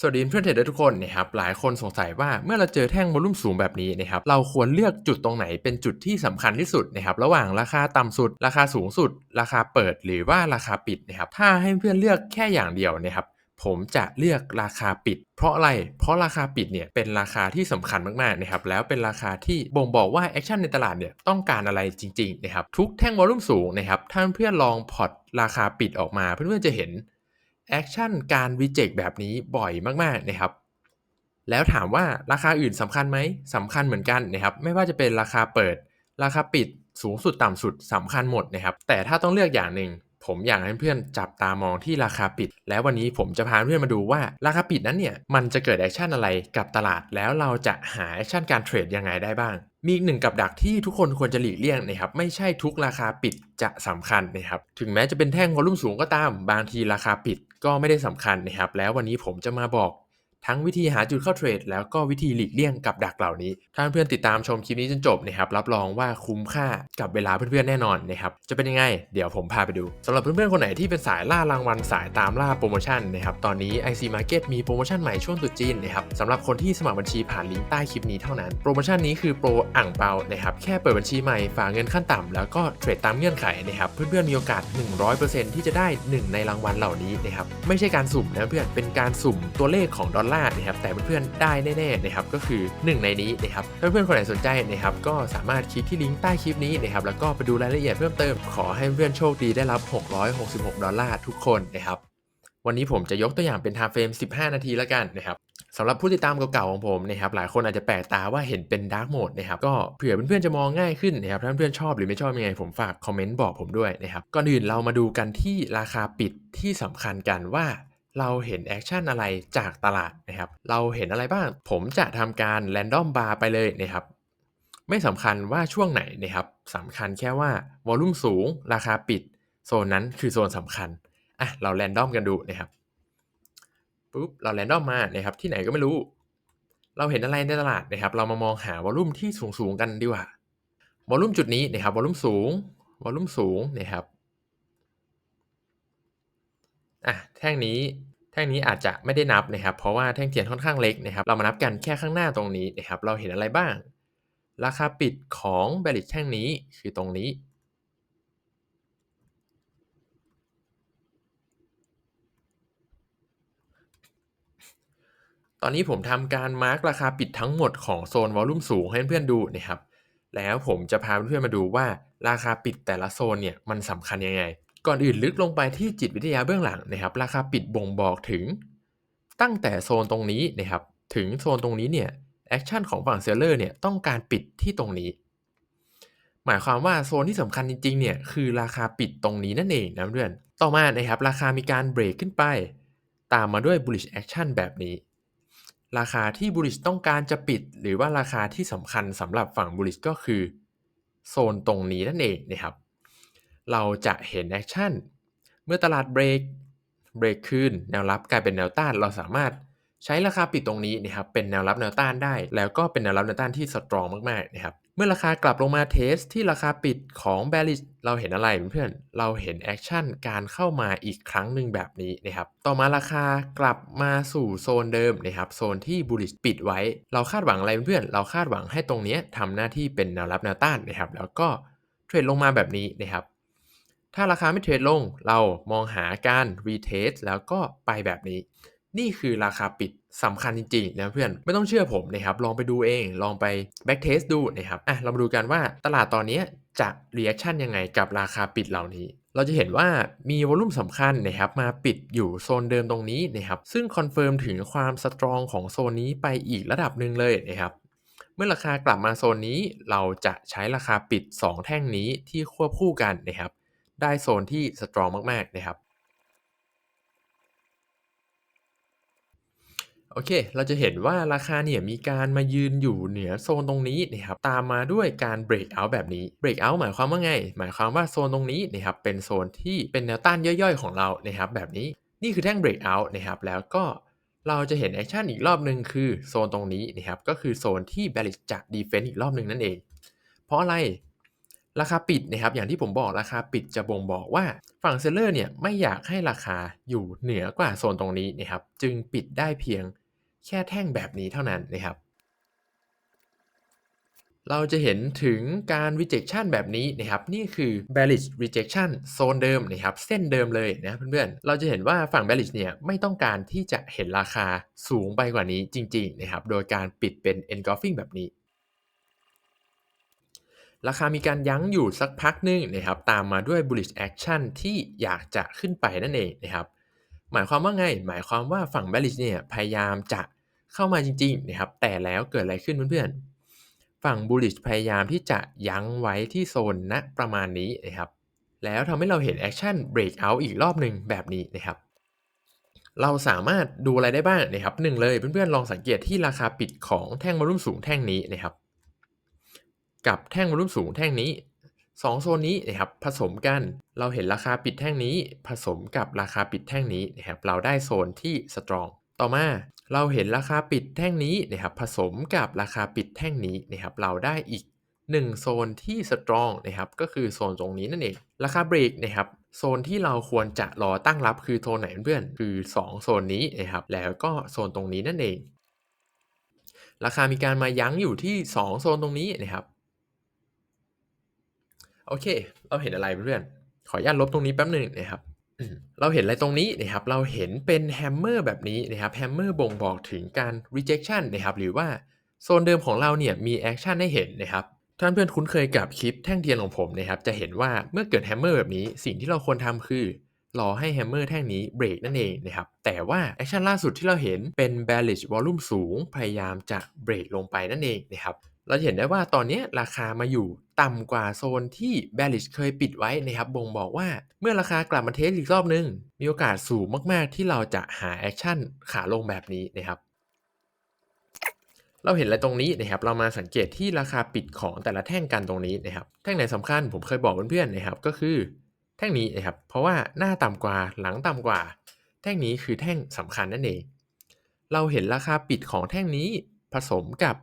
สวัสดีเพื่อนเทรดเดอร์ทุกคนนะครับหลายคนสงสัยว่าเมื่อเราเจอแท่งวอลุ่มสูงแบบนี้นะครับเราควรเลือกจุดตรงไหนเป็นจุดที่สำคัญที่สุดนะครับระหว่างราคาต่ำสุด ราคาสูงสุด ราคาเปิดหรือว่าราคาปิดนะครับถ้าให้เพื่อนเลือกแค่อย่างเดียวนะครับผมจะเลือกราคาปิด เพราะอะไร เพราะราคาปิดเนี่ยเป็นราคาที่สำคัญมากๆนะครับแล้วเป็นราคาที่บ่งบอกว่าแอคชั่นในตลาดเนี่ยต้องการอะไรจริงๆนะครับทุกแท่งวอลุ่มสูงนะครับถ้าเพื่อนลองพอร์ตราคาปิดออกมาเพื่อนๆจะเห็น แอคชั่นการรีเจ็คแบบนี้บ่อยมากๆนะครับ แล้วถามว่าราคาอื่นสำคัญไหมสำคัญเหมือนกันนะครับ ไม่ว่าจะเป็นราคาเปิด ราคาปิดสูงสุดต่ำสุดสำคัญหมดนะครับ แต่ถ้าต้องเลือกอย่างหนึ่งผมอยากให้เพื่อนจับตามองที่ราคาปิด แล้ววันนี้ผมจะพาเพื่อนมาดูว่าราคาปิดนั้นเนี่ย มันจะเกิดแอคชั่นอะไรกับตลาด แล้วเราจะหาแอคชั่นการเทรดยังไงได้บ้าง มีอีกหนึ่งกับดักที่ทุกคนควรจะหลีกเลี่ยงนะครับ ไม่ใช่ทุกราคาปิดจะสำคัญนะครับ ถึงแม้จะเป็นแท่งวอลุ่มสูงก็ตาม บางทีราคาปิด ก็ไม่ได้สำคัญนะครับ แล้ววันนี้ผมจะมาบอก ทั้งวิธีหาจุดเข้าเทรด แล้วก็วิธีหลีกเลี่ยงกับดักเหล่านี้ ถ้าเพื่อนติดตามชมคลิปนี้จนจบนะครับรับรองว่าคุ้มค่ากับเวลาเพื่อนๆแน่นอนนะครับจะเป็นยังไง เดี๋ยวผมพาไปดูสำหรับเพื่อนๆคนไหนที่เป็นสายล่ารางวัลสายตามล่าโปรโมชั่นนะครับตอนนี้ IC Market มีโปรโมชั่นใหม่ช่วงตุจีนนะครับสำหรับคนที่สมัครบัญชีผ่านลิงก์ใต้คลิปนี้เท่านั้นโปรโมชั่นนี้คือโปรอ่างเปานะครับแค่เปิดบัญชีใหม่ฝากเงินขั้นต่ำแล้วก็เทรดตามเงื่อนไขนะครับเพื่อนๆมีโอกาส 100%ที่จะได้หนึ่งในรางวัลเหล่านี้นะครับไม่ใช่การสุ่มนะเพื่อนเป็นการสุ่มตัวเลขของดอลลาร์นะครับแต่เพื่อนๆได้แน่ๆนะครับก็คือ 1 ในนี้นะครับถ้าเพื่อนๆคนไหนสนใจนะครับก็สามารถคลิกที่ลิงก์ใต้คลิปนี้นะครับแล้วก็ไปดูรายละเอียดเพิ่มเติม ขอให้เพื่อนโชคดีได้รับ 666 ดอลลาร์ทุกคนนะครับวันนี้ผมจะยกตัวอย่างเป็น time frame 15 นาทีแล้วกันนะครับสำหรับผู้ติดตามเก่าๆของผมนะครับหลายคนอาจจะแปลกตาว่าเห็นเป็นดาร์กโหมดนะครับก็เผื่อเพื่อนๆจะมองง่ายขึ้นนะครับถ้าเพื่อนๆชอบหรือไม่ชอบยังไงผมฝากคอมเมนต์บอกผมด้วยนะครับก่อนอื่นเรามาดูกันที่ราคาปิดที่สำคัญกันว่า เราเห็นแอคชั่นอะไรจากตลาดนะครับ เราเห็นอะไรบ้าง ผมจะทำการ random bar ไปเลยนะครับ ไม่สำคัญว่าช่วงไหนนะครับสำคัญแค่ว่าวอลุ่มสูง ราคาปิด โซนนั้นคือโซนสำคัญ อะ เรา random กันดูนะครับปุ๊บ เรา random มานะครับ ที่ไหนก็ไม่รู้ เราเห็นอะไรในตลาดนะครับ เรามามองหาวอลุ่มที่สูงๆกันดีกว่าวอลุ่มจุดนี้นะครับวอลุ่มสูงวอลุ่มสูงนะครับ อะ แท่งนี้แท่งนี้อาจจะไม่ได้นับนะครับ เพราะว่าแท่งเทียนค่อนข้างเล็กนะครับ เรามานับกันแค่ข้างหน้าตรงนี้นะครับ เราเห็นอะไรบ้าง ราคาปิดของแบริ h แท่งนี้คือตรงนี้ ตอนนี้ผมทำการมาร์กราคาปิดทั้งหมดของโซนวอลุ่มสูงให้เพื่อนๆดูนะครับ แล้วผมจะพาเพื่อนๆมาดูว่าราคาปิดแต่ละโซนเนี่ยมันสำคัญยังไง ก่อนอื่นลึกลงไปที่จิตวิทยาเบื้องหลังนะครับ ราคาปิดบ่งบอกถึง ตั้งแต่โซนตรงนี้นะครับ ถึงโซนตรงนี้เนี่ยแอคชั่นของฝั่งเซลเลอร์เนี่ยต้องการปิดที่ตรงนี้ หมายความว่าโซนที่สำคัญจริงๆเนี่ยคือราคาปิดตรงนี้นั่นเองนะเพื่อนต่อมานะครับราคามีการเบรกขึ้นไป ตามมาด้วย bullish action แบบนี้ ราคาที่ bullish ต้องการจะปิด หรือว่าราคาที่สำคัญสำหรับฝั่ง bullish ก็คือ โซนตรงนี้นั่นเองนะครับ เราจะเห็นแอคชั่น เมื่อตลาดเบรกเบรกขึ้นแนวรับกลายเป็นแนวต้าน เราสามารถใช้ราคาปิดตรงนี้นะครับเป็นแนวรับแนวต้านได้ แล้วก็เป็นแนวรับแนวต้านที่สตรองมากๆนะครับเมื่อราคากลับลงมาเทสที่ราคาปิดของ bearish เราเห็นอะไรเพื่อนเราเห็นแอคชั่นการเข้ามาอีกครั้งหนึ่งแบบนี้นะครับต่อมาราคากลับมาสู่โซนเดิมนะครับโซนที่ bullish ปิดไว้ เราคาดหวังอะไรเพื่อนเราคาดหวังให้ตรงนี้ทำหน้าที่เป็นแนวรับแนวต้านนะครับแล้วก็เทรดลงมาแบบนี้นะครับ ถ้าราคาไม่เทรดลงเรามองหาการรีเทสแล้วก็ไปแบบนี้ นี่คือราคาปิดสำคัญจริงๆนะเพื่อนไม่ต้องเชื่อผมนะครับลองไปดูเองลองไปแบ็กเทสดูนะครับอะเรามาดูกันว่าตลาดตอนนี้จะรีแอคชั่นยังไงกับราคาปิดเหล่านี้เราจะเห็นว่ามีวอลุ่มสำคัญนะครับมาปิดอยู่โซนเดิมตรงนี้นะครับซึ่งคอนเฟิร์มถึงความสตรองของโซนนี้ไปอีกระดับหนึ่งเลยนะครับเมื่อราคากลับมาโซนนี้เราจะใช้ราคาปิด 2 แท่งนี้ที่ควบคู่กันนะครับ ได้โซนที่สตรองมาก ๆ นะครับ โอเค เราจะเห็นว่าราคาเนี่ยมีการมายืนอยู่เหนือโซนตรงนี้นะครับ ตามมาด้วยการ break out แบบนี้ break out หมายความว่าไง หมายความว่าโซนตรงนี้นะครับ เป็นโซนที่เป็นแนวต้านย่อยๆ ของเรานะครับ แบบนี้ นี่คือแท่ง break out นะครับ แล้วก็เราจะเห็นแอคชั่นอีกรอบหนึ่งคือโซนตรงนี้นะครับ ก็คือโซนที่ bearish จะ defense อีกรอบหนึ่งนั่นเอง เพราะอะไร ราคาปิดนะครับอย่างที่ผมบอกราคาปิดจะบ่งบอกว่าฝั่งเซลเลอร์เนี่ยไม่อยากให้ราคาอยู่เหนือกว่าโซนตรงนี้นะครับจึงปิดได้เพียงแค่แท่งแบบนี้เท่านั้นนะครับ เราจะเห็นถึงการ rejection แบบนี้นะครับ นี่คือ bearish rejection โซนเดิมนะครับ เส้นเดิมเลยนะเพื่อนๆ เราจะเห็นว่าฝั่ง bearish เนี่ยไม่ต้องการที่จะเห็นราคาสูงไปกว่านี้จริงๆนะครับ โดยการปิดเป็น engulfing แบบนี้ ราคามีการยั้งอยู่สักพักหนึ่งนะครับตามมาด้วย bullish action ที่อยากจะขึ้นไปนั่นเองนะครับหมายความว่าไง หมายความว่าฝั่ง bearish เนี่ยพยายามจะเข้ามาจริงๆนะครับแต่แล้วเกิดอะไรขึ้นเพื่อนๆฝั่ง bullish พยายามที่จะยั้งไว้ที่โซนณประมาณนี้นะครับแล้วทำให้เราเห็น action breakout อีกรอบหนึ่งแบบนี้นะครับเราสามารถดูอะไรได้บ้างนะครับหนึ่งเลยเพื่อนๆลองสังเกตที่ราคาปิดของแท่งวอลุ่มสูงแท่งนี้นะครับ กับแท่งวอลุ่มสูงแท่งนี้2โซนนี้นะครับผสมกันเราเห็นราคาปิดแท่งนี้ ผสมกับราคาปิดแท่งนี้นะครับเราได้โซนที่สตรอง ต่อมาเราเห็นราคาปิดแท่งนี้นะครับผสมกับราคาปิดแท่งนี้นะครับเราได้อีก 1 โซนที่สตรองนะครับก็คือโซนตรงนี้นั่นเอง ราคาเบรกนะครับโซนที่เราควรจะรอตั้งรับคือโซนไหนเพื่อนคือ 2 โซนนี้นะครับแล้วก็โซนตรงนี้นั่นเอง ราคามีการมายั้งอยู่ที่ 2 โซนตรงนี้นะครับ โอเค เราเห็นอะไรเพื่อน ขออนุญาตลบตรงนี้แป๊บหนึ่งนะครับเราเห็นอะไรตรงนี้นะครับ เราเห็นเป็นแฮมเมอร์แบบนี้นะครับ แฮมเมอร์บ่งบอกถึงการ rejection นะครับ หรือว่าโซนเดิมของเราเนี่ยมีแอคชั่นให้เห็นนะครับ ท่านเพื่อนคุ้นเคยกับคลิปแท่งเทียนของผมนะครับ จะเห็นว่าเมื่อเกิดแฮมเมอร์แบบนี้ สิ่งที่เราควรทำคือ รอให้แฮมเมอร์แท่งนี้เบรกนั่นเองนะครับ แต่ว่าแอคชั่นล่าสุดที่เราเห็นเป็น bearish volume สูง พยายามจะเบรกลงไปนั่นเองนะครับ เราเห็นได้ว่าตอนนี้ราคามาอยู่ต่ำกว่าโซนที่ bearish เคยปิดไว้นะครับบ่งบอกว่าเมื่อราคากลับมาเทสอีกรอบนึง มีโอกาสสูงมากๆ ที่เราจะหาแอคชั่นขาลงแบบนี้นะครับเราเห็นอะไรตรงนี้นะครับ เรามาสังเกตที่ราคาปิดของแต่ละแท่งกันตรงนี้นะครับ แท่งไหนสำคัญผมเคยบอกเพื่อนๆนะครับ ก็คือแท่งนี้นะครับ เพราะว่าหน้าต่ำกว่าหลังต่ำกว่า แท่งนี้คือแท่งสำคัญนั่นเอง เราเห็นราคาปิดของแท่งนี้ผสมกับ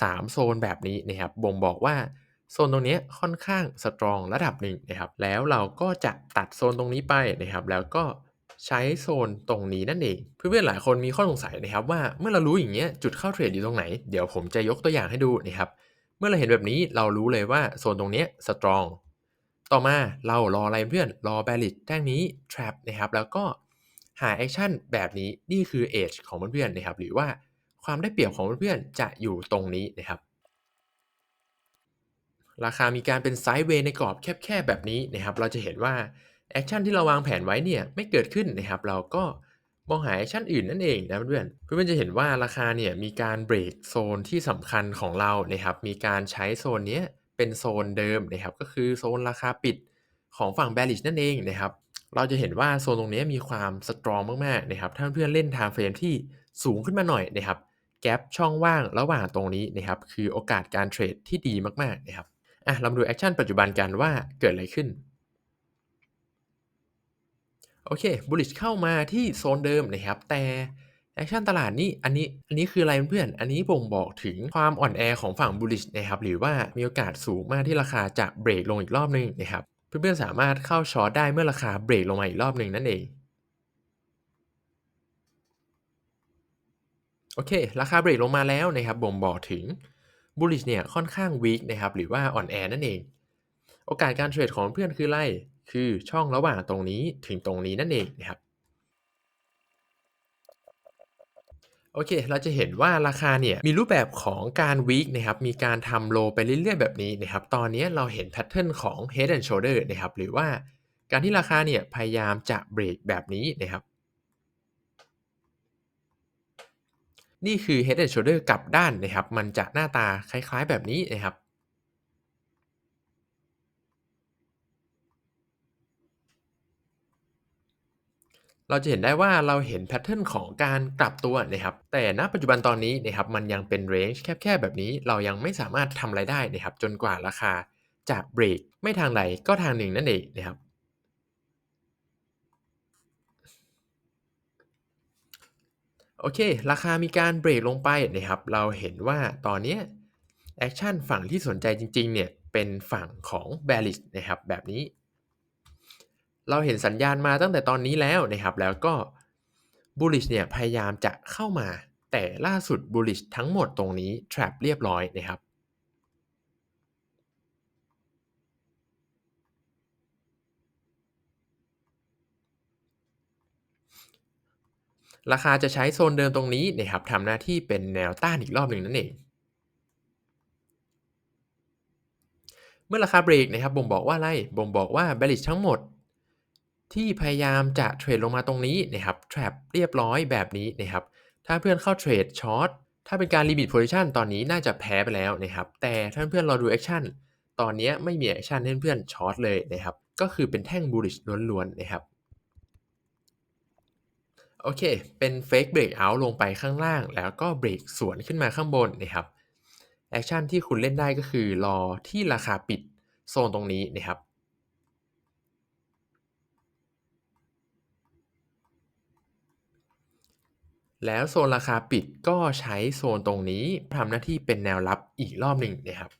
3 โซนแบบนี้นะครับบ่งบอกว่าโซนตรงนี้ค่อนข้างสตรองระดับหนึ่งนะครับแล้วเราก็จะตัดโซนตรงนี้ไปนะครับแล้วก็ใช้โซนตรงนี้นั่นเองเพื่อนๆหลายคนมีข้อสงสัยนะครับว่าเมื่อเรารู้อย่างเงี้ยจุดเข้าเทรดอยู่ตรงไหน เดี๋ยวผมจะยกตัวอย่างให้ดูนะครับเมื่อเราเห็นแบบนี้เรารู้เลยว่าโซนตรงนี้สตรองต่อมาเรารออะไรเพื่อนรอ bearish แท่งนี้ trap นะครับแล้วก็หาแอคชั่นแบบนี้นี่คือ edge ของเพื่อนๆนะครับหรือว่า ความได้เปรียบของเพื่อนๆจะอยู่ตรงนี้นะครับ ราคามีการเป็นไซด์เวย์ในกรอบแคบๆแบบนี้นะครับ เราจะเห็นว่าแอคชั่นที่เราวางแผนไว้เนี่ยไม่เกิดขึ้นนะครับ เราก็มองหาแอคชั่นอื่นนั่นเองนะเพื่อนเพื่อนจะเห็นว่าราคาเนี่ยมีการเบรกโซนที่สำคัญของเรานะครับ มีการใช้โซนนี้เป็นโซนเดิมนะครับ ก็คือโซนราคาปิดของฝั่ง bearish นั่นเองนะครับ เราจะเห็นว่าโซนตรงนี้มีความสตรองมากๆนะครับ ถ้าเพื่อนเล่น time frame ที่สูงขึ้นมาหน่อยนะครับ แกลบช่องว่างระหว่างตรงนี้นะครับคือโอกาสการเทรดที่ดีมากๆนะครับอะเรามาดูแอคชั่นปัจจุบันกันว่าเกิดอะไรขึ้นโอเค bullish เข้ามาที่โซนเดิมนะครับแต่แอคชั่นตลาดนี้อันนี้อันนี้คืออะไรเพื่อนอันนี้บ่งบอกถึงความอ่อนแอของฝั่ง bullish นะครับหรือว่ามีโอกาสสูงมากที่ราคาจะเบรกลงอีกรอบนึงนะครับเพื่อนๆสามารถเข้าช็อตได้เมื่อราคาเบรกลงมาอีกรอบหนึ่งนั่นเอง โอเค ราคาเบรกลงมาแล้วนะครับบ่งบอกถึง bullish เนี่ยค่อนข้าง weak นะครับหรือว่าอ่อนแอนั่นเอง โอกาสการเทรดของเพื่อนคืออะไรคือช่องระหว่างตรงนี้ถึงตรงนี้นั่นเองนะครับโอเค เราจะเห็นว่าราคาเนี่ยมีรูปแบบของการ weak นะครับ มีการทำโลไปเรื่อยๆแบบนี้นะครับ ตอนนี้เราเห็นแพทเทิร์นของ head and shoulder นะครับ หรือว่าการที่ราคาเนี่ยพยายามจะเบรกแบบนี้นะครับ นี่คือ head and shoulder กลับด้านนะครับ มันจะหน้าตาคล้ายๆแบบนี้นะครับเราจะเห็นได้ว่าเราเห็นแพทเทิร์นของการกลับตัวนะครับ แต่ณปัจจุบันตอนนี้นะครับมันยังเป็นเรนจ์แคบๆแบบนี้ เรายังไม่สามารถทำอะไรได้นะครับ จนกว่าราคาจะเบรกไม่ทางใดก็ทางหนึ่งนั่นเองนะครับ โอเค ราคามีการเบรกลงไปนะครับ เราเห็นว่าตอนนี้แอคชั่นฝั่งที่สนใจจริงๆ เนี่ยเป็นฝั่งของ bearish นะครับแบบนี้ เราเห็นสัญญาณมาตั้งแต่ตอนนี้แล้วนะครับ แล้วก็ bullish เนี่ยพยายามจะเข้ามา แต่ล่าสุด bullish ทั้งหมดตรงนี้ trap เรียบร้อยนะครับ ราคาจะใช้โซนเดิมตรงนี้นะครับทำหน้าที่เป็นแนวต้านอีกรอบหนึ่งนั่นเอง เมื่อราคาเบรกนะครับบ่งบอกว่าอะไรบ่งบอกว่า bearish ทั้งหมด ที่พยายามจะเทรดลงมาตรงนี้นะครับ trap เรียบร้อยแบบนี้นะครับถ้าเพื่อนเข้าเทรดช็อตถ้าเป็นการ limit position ตอนนี้น่าจะแพ้ไปแล้วนะครับแต่ถ้าเพื่อนรอดู action ตอนนี้ไม่มี action ให้เพื่อนช็อตเลยนะครับก็คือเป็นแท่ง bullish ล้วนๆนะครับ โอเค เป็น fake breakout ลงไปข้างล่าง แล้วก็เบรกสวนขึ้นมาข้างบนนะครับแอคชั่นที่คุณเล่นได้ก็คือรอที่ราคาปิดโซนตรงนี้นะครับแล้วโซนราคาปิดก็ใช้โซนตรงนี้ทำหน้าที่เป็นแนวรับอีกรอบหนึ่งนะครับ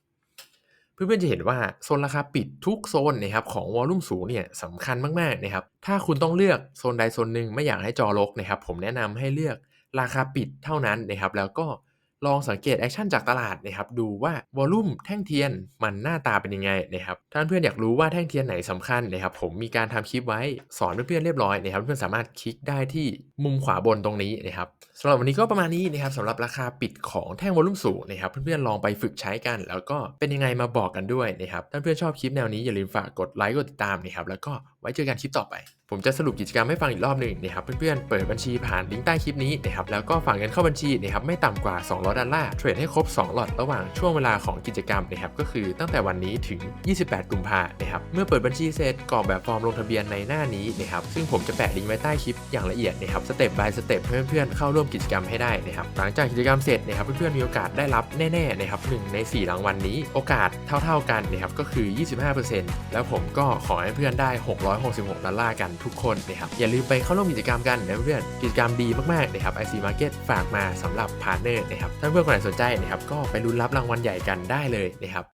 เพื่อนๆจะเห็นว่าโซนราคาปิดทุกโซนนะครับของวอลลุ่มสูงเนี่ยสำคัญมากๆนะครับถ้าคุณต้องเลือกโซนใดโซนหนึ่งไม่อยากให้จอรกนะครับผมแนะนำให้เลือกราคาปิดเท่านั้นนะครับแล้วก็ลองสังเกตแอคชั่นจากตลาดนะครับดูว่าวอลลุ่มแท่งเทียนมันหน้าตาเป็นยังไงนะครับถ้าเพื่อนอยากรู้ว่าแท่งเทียนไหนสำคัญนะครับผมมีการทำคลิปไว้สอนเพื่อนๆเรียบร้อยนะครับเพื่อนสามารถคลิกได้ที่มุมขวาบนตรงนี้นะครับสำหรับวันนี้ก็ประมาณนี้นะครับสำหรับราคาปิดของแท่งวอลลุ่มสูงนะครับเพื่อนๆลองไปฝึกใช้กัน แล้วก็เป็นยังไงมาบอกกันด้วยนะครับถ้าเพื่อนชอบคลิปแนวนี้อย่าลืมฝากกดไลค์กดติดตามนะครับแล้วก็ไว้เจอกันคลิปต่อไป ผมจะสรุปกิจกรรมให้ฟังอีกรอบหนึ่งนะครับเพื่อนๆเปิดบัญชีผ่านลิงก์ใต้คลิปนี้นะครับแล้วก็ฝากเงินเข้าบัญชีนะครับไม่ต่ำกว่า 200ดอลลาร์เทรดให้ครบ 2 หลอดระหว่างช่วงเวลาของกิจกรรมนะครับก็คือตั้งแต่วันนี้ถึง 28 กุมภานะครับเมื่อเปิดบัญชีเสร็จกรอกแบบฟอร์มลงทะเบียนในหน้านี้นะครับซึ่งผมจะแปะลิงก์ไว้ใต้คลิปอย่างละเอียดนะครับสเต็ป by สเต็ปเพื่อนๆเข้าร่วมกิจกรรมให้ได้นะครับหลังจากกิจกรรมเสร็จนะครับเพื่อนๆมีโอกาสได้รับแน่ๆนะครับหนึ่งใน 4 รางวัลนนี้ โอกาสเท่า ๆกันนะครับก็คือ 25%แล้วผมก็ขอให้เพื่อนได้ 666ดอลลาร์กันทุกคนนะครับอย่าลืมไปเข้าร่วมกิจกรรมกันนะเพื่อนกิจกรรมดีมากๆนะครับ IC Market ฝากมาสำหรับพาร์ทเนอร์นะครับถ้าเพื่อนคนไหนสนใจนะครับก็ไปลุ้นรับรางวัลใหญ่กันได้เลยนะครับ